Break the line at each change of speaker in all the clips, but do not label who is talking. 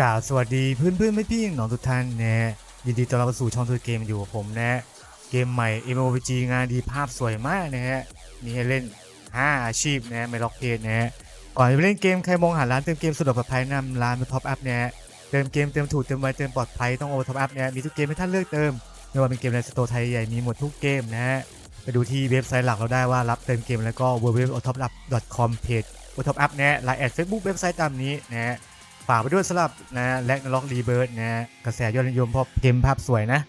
กล่าวสวัสดีเพื่อนเพื่อนไม่พี่น้องทุกท่านนะยินดีต้อนรับสู่ช่องตัวเกมอยู่กับผมนะ เกมใหม่ MOPG งานดีภาพสวยมากนะฮะมีให้เล่น 5 อาชีพนะไม่ล็อกเพจนะฮะก่อนจะไปเล่นเกมใครมองหาร้านเติมเกมสะดวกปลอดภัยนำร้านท็อปอัพนะเติมเกมเติมถูกเติมไวเติมปลอดภัยต้องโอท็อปอัพนะมีทุกเกมให้ท่านเลือกเติมไม่ว่าเป็นเกมในสโตร์ไทยใหญ่มีหมดทุกเกมนะฮะไปดูที่เว็บไซต์หลักเราได้ว่ารับเติมเกมแล้วก็ www.topup.com เพจ o t o p up นะฮะไลน์แอดเฟซบุ๊กเว็บไซต์ตามนี้นะฮะ ฝากไปด้วยสำหรับนะแลกล็อกรีเบิร์ดนะกระแสยอดนิยมเพราะเกมภาพสวยนะ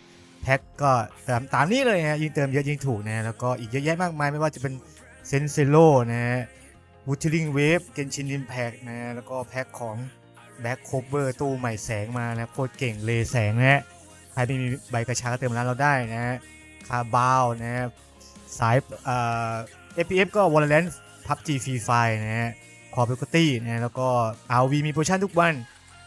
แพ็กก็ตามตามนี้เลยฮะยิ่งเติมเยอะยิ่งถูกนะแล้วก็อีกเยอะแยะมากมายไม่ว่าจะเป็นเซนเซโลนะฮะวูทิลิงเวฟเกนชิน i ิมแพกนะฮะแล้วก็แพ็กของแบ็คโคเวอร์ตู้ใหม่แสงมานะโคตรเก่งเลแสงนะฮะใครไม่มีใบกระชาก็เติมร้านเราได้นะฮะคาบาวนะฮะสายเอ่อ FPF ก็ Valorant PUBG Free Fire นะฮะ คอ r ปกตี้นะแล้วก็ RV มีโปรโมชั่นทุกวัน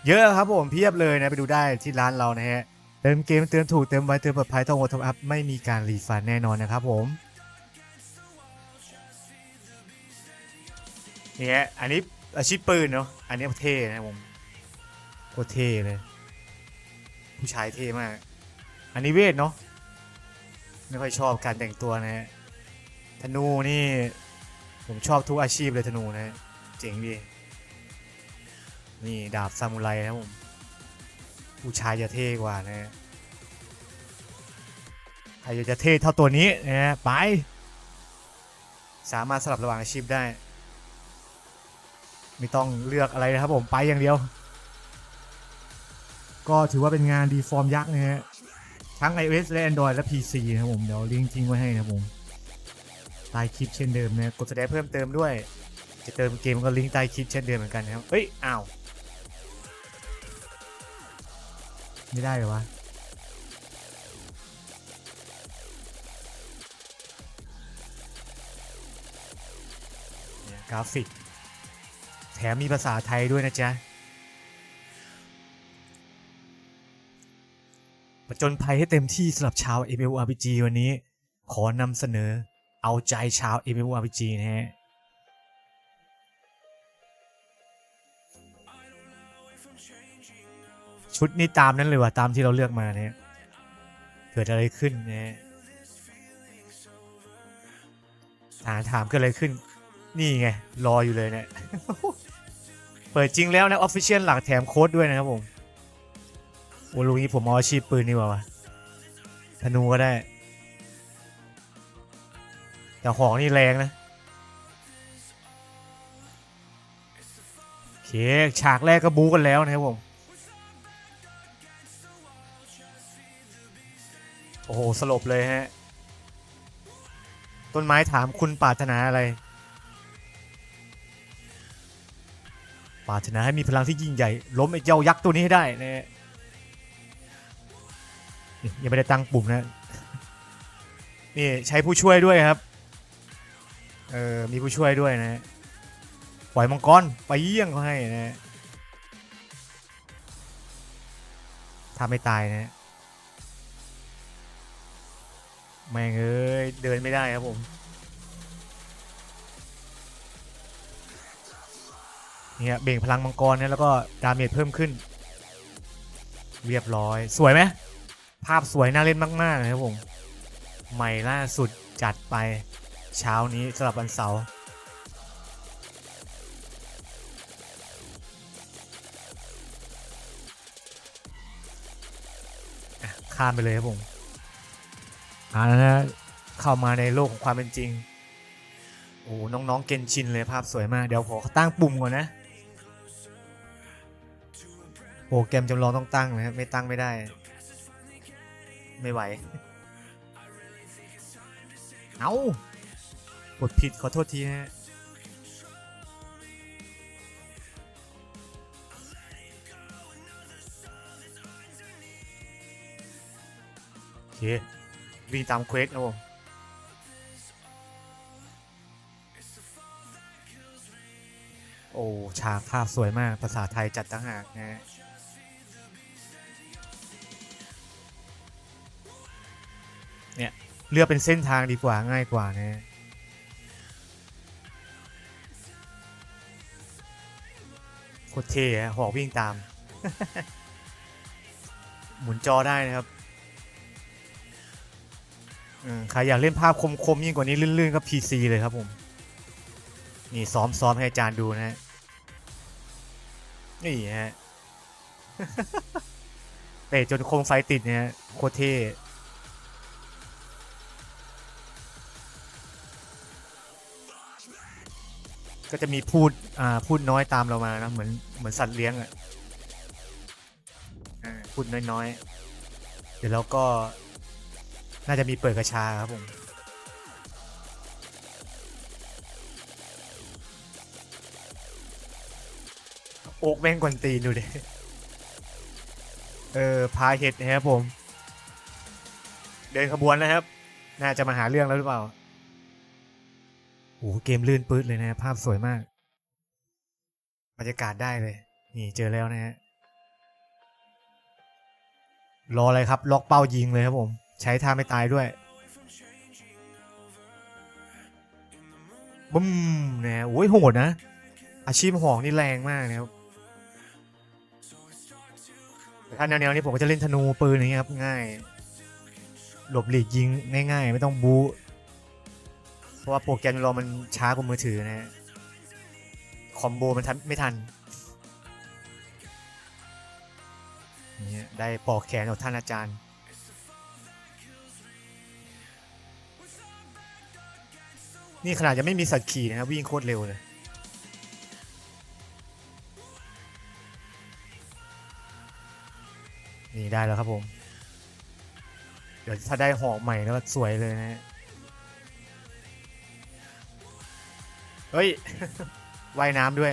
เยอะครับผมเพียบเลยนะไปดูได้ที่ร้านเรานะฮะเติมเกมเติมถูกเติมไวเติมปลอดภัยต้องโอทอัพไม่มีการรีฟันแน่นอนนะครับผมนี่ฮะอันนี้อาชีพปืนเนาะอันนี้เท่นะผมโคตรเท่เลยผู้ชายเท่มาก อันนี้เวทเนาะไม่ค่อยชอบการแต่งตัวนะฮะธนูนี่ผมชอบทุกอาชีพเลยธนูนะ เจ๋งดีนี่ดาบซามูไรนะครับผม ผู้ชายจะเท่กว่านะ ใครจะเท่เท่าตัวนี้นะฮะไป สามารถสลับระหว่างอาชีพได้ ไม่ต้องเลือกอะไรนะครับผมไปอย่างเดียว ก็ถือว่าเป็นงานดีฟอร์มยักษ์นะฮะ ทั้ง iOS และ Android และ PC นะครับผม เดี๋ยวลิงก์ทิ้งไว้ให้นะครับผมใต้คลิปเช่นเดิมนะ กดแสดงเพิ่มเติมด้วย จะเติมเกมก็ลิงก์ใต้คลิปเช่นเดิมเหมือนกันนะครับเฮ้ย อ้าว ไม่ได้เหรอวะ กราฟิก แถมมีภาษาไทยด้วยนะจ๊ะประจนภัยให้เต็มที่สำหรับชาว MMORPG วันนี้ ขอนำเสนอเอาใจชาว MMORPG นะฮะ ชุดนี้ตามนั้นเลยว่ะตามที่เราเลือกมาเนี่ยเกิดอะไรขึ้นเนี่ยถามถามเกิดอะไรขึ้น นี่ไง รออยู่เลยเนี่ย เปิดจริงแล้วนะออฟฟิเชียลหลักแถมโค้ดด้วยนะครับผมโอ้ลุงนี้ผมเอาอาชีพปืนนี่ว่าวะธนูก็ได้ แต่ของนี่แรงนะโอเคฉากแรกก็บู๊กันแล้วนะครับผม โอ้โห สลบเลยฮะ ต้นไม้ถามคุณปรารถนาอะไร ปรารถนาให้มีพลังที่ยิ่งใหญ่ ล้มไอ้เจ้ายักษ์ตัวนี้ให้ได้นะฮะยังไม่ได้ตั้งปุ่มนะ นี่ใช้ผู้ช่วยด้วยครับ เออ มีผู้ช่วยด้วยนะฮะปล่อยมังกรไปเยี่ยงเขาให้นะฮะถ้าไม่ตายนะ แม่งเอ้ยเดินไม่ได้ครับผม เนี่ยเบ่งพลังมังกรเนี่ยแล้วก็ดาเมจเพิ่มขึ้น เรียบร้อย สวยไหมภาพสวยน่าเล่นมากๆนะครับผม ใหม่ล่าสุดจัดไปเช้านี้สำหรับวันเสาร์ข้ามไปเลยครับผม อ่านะเข้ามาในโลกของความเป็นจริง โอ้น้องๆเกนชินเลยภาพสวยมาก เดี๋ยวขอตั้งปุ่มก่อนนะ โปรแกรมจำลองต้องตั้งนะไม่ตั้งไม่ได้ ไม่ไหว เอากดผิดขอโทษทีฮะโอเค วิ่งตามเควสนะผมโอ้ฉากภาพสวยมากภาษาไทยจัดตั้งหากนะฮะเนี่ยเลือกเป็นเส้นทางดีกว่าง่ายกว่านะโคตรเท่ฮะหอกวิ่งตาม หมุนจอได้นะครับ ใครอยากเล่นภาพคมๆยิ่งกว่านี้ลื่นๆก็ PC เลยครับผม นี่ซ้อมซ้อมให้อาจารย์ดูนะฮะ นี่ฮะ เตะจนโคมไฟติดเนี่ย โคตรเท่ก็จะมีพูด อ่า พูดน้อยตามเรามานะ เหมือน เหมือนสัตว์เลี้ยงอะอ่าพูดน้อยๆ เดี๋ยวเราก็ น่าจะมีเปิดกระชาครับผมโอกแม่งกวนตีนดูดิเออพาเห็ดนะครับผม เดินขบวนนะครับ น่าจะมาหาเรื่องแล้วหรือเปล่าโอ้โหเกมลื่นปื๊ดเลยนะภาพสวยมากบรรยากาศได้เลย นี่เจอแล้วนะฮะรออะไรครับ ล็อกเป้ายิงเลยครับผม ใช้ท่าไม่ตายด้วยบึ้มนะโอ้ยโหดนะ อาชีพหอกนี่แรงมากนะครับแต่ถ้าแนวๆนี้ผมก็จะเล่นธนูปืนอย่างเงี้ยครับง่าย หลบหลีกยิงง่ายๆ ไม่ต้องบู๊เพราะว่าโปรแกรมเรามันช้ากว่ามือถือนะฮะคอมโบมันทันไม่ทันเนี่ยได้ปอกแขนของท่านอาจารย์ นี่ขนาดยังไม่มีสัตว์ขี่นะครับวิ่งโคตรเร็วเลย นี่ได้แล้วครับผม เดี๋ยวถ้าได้หอกใหม่แล้วสวยเลยนะ เฮ้ยว่ายน้ำด้วย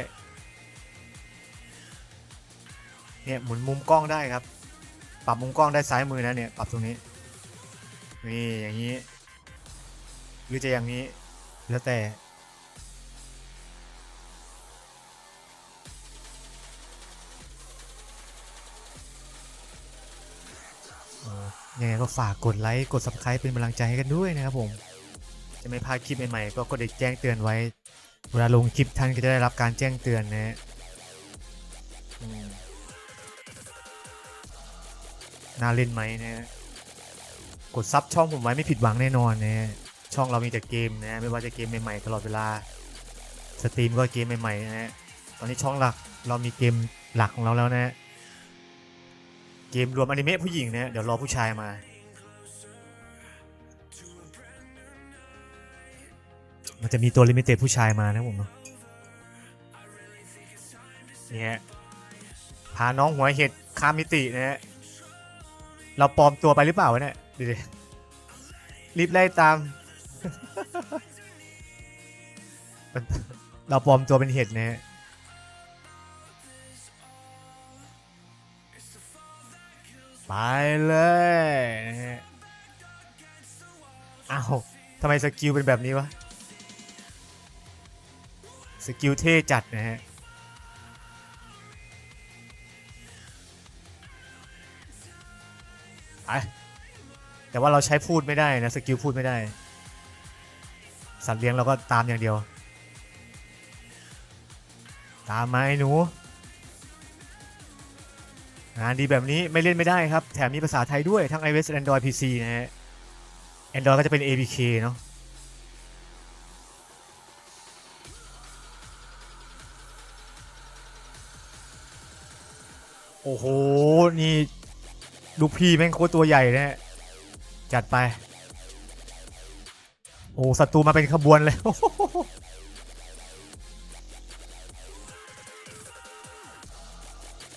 เนี่ยหมุนมุมกล้องได้ครับ ปรับมุมกล้องได้ซ้ายมือนะเนี่ย ปรับตรงนี้ นี่อย่างนี้ หรือจะอย่างนี้ แล้วแต่เอ่อยังไงก็ฝากกดไลค์ กด subscribe เป็นกำลังใจให้กันด้วยนะครับผม จะไม่พลาดคลิปใหม่ๆ ก็กดแจ้งเตือนไว้ เวลาลงคลิปท่านก็จะได้รับการแจ้งเตือนนะฮะน่าเล่นไหมนะฮะกดซับช่องผมไว้ไม่ผิดหวังแน่นอนนะฮะ ช่องเรามีแต่เกมนะไม่ว่าจะเกมใหม่ๆตลอดเวลาสตรีมก็เกมใหม่ๆนะฮะตอนนี้ช่องหลักเรามีเกมหลักของเราแล้วนะฮะเกมรวมอนิเมะผู้หญิงนะฮะเดี๋ยวรอผู้ชายมา มันจะมีตัวลิมิเต็ดผู้ชายมานะผมเนาะนี่ฮะพาน้องหัวเห็ดข้ามมิตินะฮะเราปลอมตัวไปหรือเปล่าวะเนี่ยดูดิรีบไล่ตาม เราปลอมตัวเป็นเห็ดนะฮะไปเลยนะฮะอ้าวทำไมสกิลเป็นแบบนี้วะ สกิลเท่จัดนะฮะไปแต่ว่าเราใช้พูดไม่ได้นะ สกิลพูดไม่ได้ สัตว์เลี้ยงเราก็ตามอย่างเดียว ตามมาไอ้หนูงานดีแบบนี้ไม่เล่นไม่ได้ครับ แถมมีภาษาไทยด้วยทั้ง iOS Android PC นะฮะ Android ก็จะเป็น APK เนาะโอ้โห นี่ ลูกพี่แม่งโคตรตัวใหญ่นะฮะ จัดไป โอ้ศัตรูมาเป็นขบวนเลย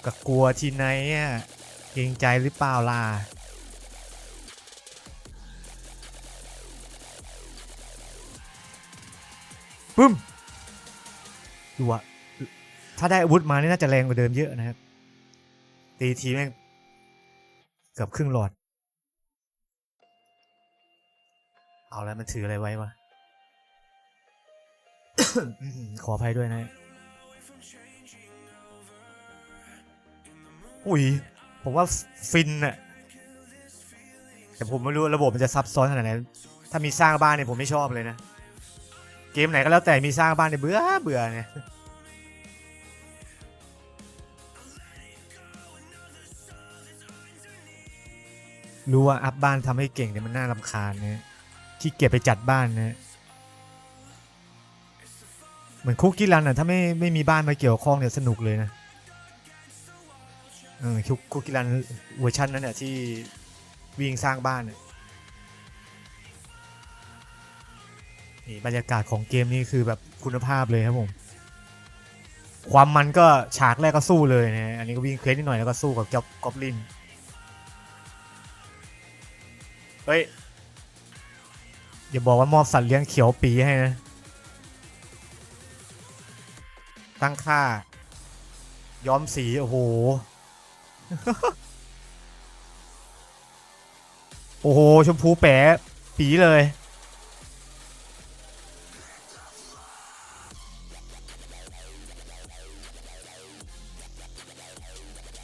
ก็กลัวทีไหนอะเกรงใจหรือเปล่าล่ะปึ้มดูอะถ้าได้อาวุธมานี่น่าจะแรงกว่าเดิมเยอะนะครับ ตีทีแม่งเกือบครึ่งหลอด เอาแล้วมันถืออะไรไว้วะ ขออภัยด้วยนะ อุ้ย ผมว่าฟินอะแต่ผมไม่รู้ระบบมันจะซับซ้อนขนาดไหน ถ้ามีสร้างบ้านเนี่ยผมไม่ชอบเลยนะ เกมไหนก็แล้วแต่มีสร้างบ้านเนี่ยเบื่อเบื่อเนี่ยรู้ว่าอัพบ้านทำให้เก่งเนี่ยมันน่ารำคาญเนี่ย ขี้เกียจไปจัดบ้านนะเหมือนคุกกี้รันอะถ้าไม่ไม่มีบ้านมาเกี่ยวข้องเนี่ยสนุกเลยนะเออคุกคุกกี้รันเวอร์ชันนั้นเนี่ยที่วิ่งสร้างบ้านเนี่ยนี่บรรยากาศของเกมนี่คือแบบคุณภาพเลยครับผม ความมันก็ฉากแรกก็สู้เลยนะอันนี้ก็วิ่งเคว้นนิดหน่อยแล้วก็สู้กับจ็อบกอบลินเฮ้ย อย่าบอกว่ามอบสัตว์เลี้ยงเขียวปีให้นะ ตั้งค่า ย้อมสี โอ้โห โอ้โห ชมพูแป๋ปีเลย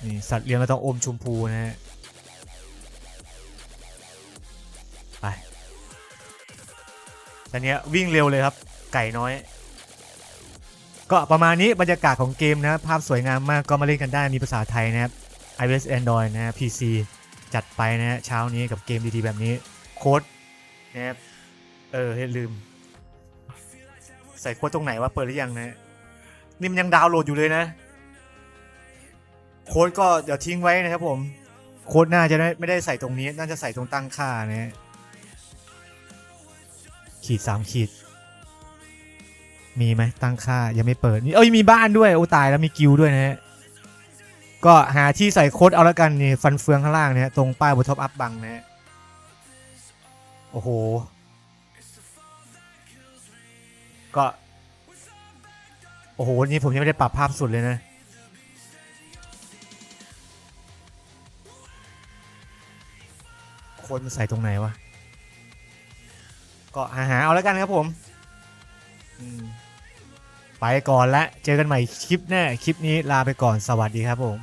นี่ สัตว์เลี้ยงเราต้องอมชมพูนะฮะ ตอนเนี้ยวิ่งเร็วเลยครับ ไก่น้อย ก็ประมาณนี้บรรยากาศของเกมนะภาพสวยงามมากก็มาเล่นกันได้มีภาษาไทยนะครับ iOS Android นะ PC จัดไปนะเช้านี้กับเกมดีๆแบบนี้ โค้ดนะครับเออให้ลืม ใส่โค้ดตรงไหนว่าเปิดหรือยังนะนี่มันยังดาวน์โหลดอยู่เลยนะ โค้ดก็เดี๋ยวทิ้งไว้นะครับผม โค้ดน่าจะไม่ได้ใส่ตรงนี้ น่าจะใส่ตรงตั้งค่านะ ขีดสามขีด มีไหมตั้งค่ายังไม่เปิดนี่เอ้ยมีบ้านด้วยโอ้ตายแล้วมีกิลด้วยนะฮะก็หาที่ใส่โค้ดเอาละกันนี่ฟันเฟืองข้างล่างเนะฮะตรงป้ายบนท็อปอัพบังนะฮะโอ้โห ก็ โอ้โห นี่ผมยังไม่ได้ปรับภาพสุดเลยนะ คนใส่ตรงไหนวะ ก็หาหาเอาแล้วกันครับผมไปก่อนละเจอกันใหม่คลิปหน้าคลิปนี้ลาไปก่อนสวัสดีครับผม